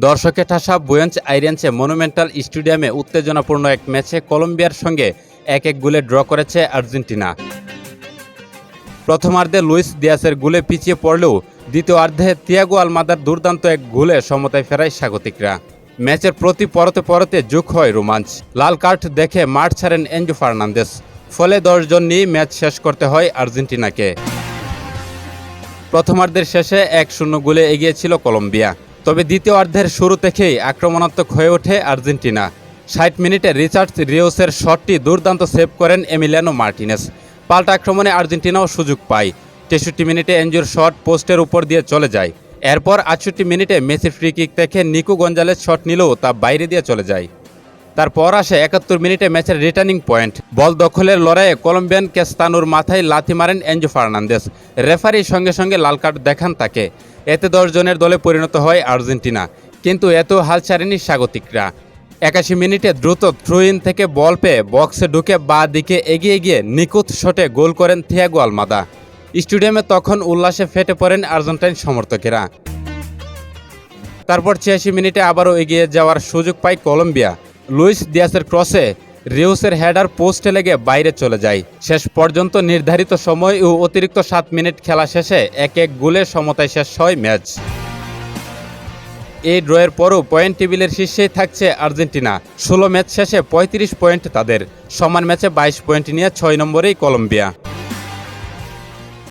দর্শকে ঠাসা Buenos আইরেন্সে monumental স্টেডিয়ামে উত্তেজনাপূর্ণ এক ম্যাচে কলম্বিয়ার সঙ্গে এক এক গোলে ড্র করেছে আর্জেন্টিনা। প্রথমার্ধে লুইস দিয়াসের গোলে পিছিয়ে পড়লেও দ্বিতীয়ার্ধে তিয়াগো আলমাদার দুর্দান্ত এক গোলে সমতায় ফেরায় স্বাগতিকরা। ম্যাচের প্রতি পরতে পরতে যোগ হয় রোমাঞ্চ। লাল কার্ড দেখে মাঠ ছাড়েন এনজো ফার্নান্দেস। ফলে দশজন নিয়ে ম্যাচ শেষ করতে হয় আর্জেন্টিনাকে। প্রথমার্ধের শেষে এক শূন্য গোলে এগিয়েছিল কলম্বিয়া। তবে দ্বিতীয়ার্ধের শুরু থেকেই আক্রমণাত্মক হয়ে ওঠে আর্জেন্টিনা। ষাট মিনিটে রিচার্ড রিওসের শটটি দুর্দান্ত সেভ করেন এমিলিয়ানো মার্টিনেস। পাল্টা আক্রমণে আর্জেন্টিনাও সুযোগ পায়। তেষট্টি মিনিটে এনজিওর শট পোস্টের উপর দিয়ে চলে যায়। এরপর আটষট্টি মিনিটে মেসির free kick Nico Gonzalez shot নিলেও তা বাইরে দিয়ে চলে যায়। তারপর আসে একাত্তর মিনিটে ম্যাচের রিটার্নিং পয়েন্ট। বল দখলের লড়াইয়ে কলম্বিয়ান কেস্তানুর মাথায় লাথি মারেন এনজো ফার্নান্দেস। রেফারির সঙ্গে সঙ্গে লাল কার্ড দেখান তাকে। এতে জনের দলে পরিণত হয় আর্জেন্টিনা। কিন্তু এত হাল ছাড়েনি স্বাগতিকরা। একাশি মিনিটে দ্রুত থ্রুইন থেকে বল পেয়ে বক্সে ঢুকে বা দিকে এগিয়ে গিয়ে নিখুঁত শটে গোল করেন থিয়াগো আলমাদা। স্টেডিয়ামে তখন উল্লাসে ফেটে পড়েন আর্জেন্টাইন সমর্থকেরা। তারপর ছিয়াশি মিনিটে আবারও এগিয়ে যাওয়ার সুযোগ পায় কলম্বিয়া। লুইস দিয়াসের ক্রসে রিউসের হেডার পোস্টে লেগে বাইরে চলে যায়। শেষ পর্যন্ত নির্ধারিত সময় ও অতিরিক্ত সাত মিনিট খেলা শেষে এক এক গোলে সমতায় শেষ হয় ম্যাচ। এই ড্রয়ের পরও পয়েন্ট টেবিলের শীর্ষেই থাকছে আর্জেন্টিনা। ষোলো ম্যাচ শেষে পঁয়ত্রিশ পয়েন্ট তাদের। সমান ম্যাচে বাইশ পয়েন্ট নিয়ে ছয় নম্বরেই কলম্বিয়া।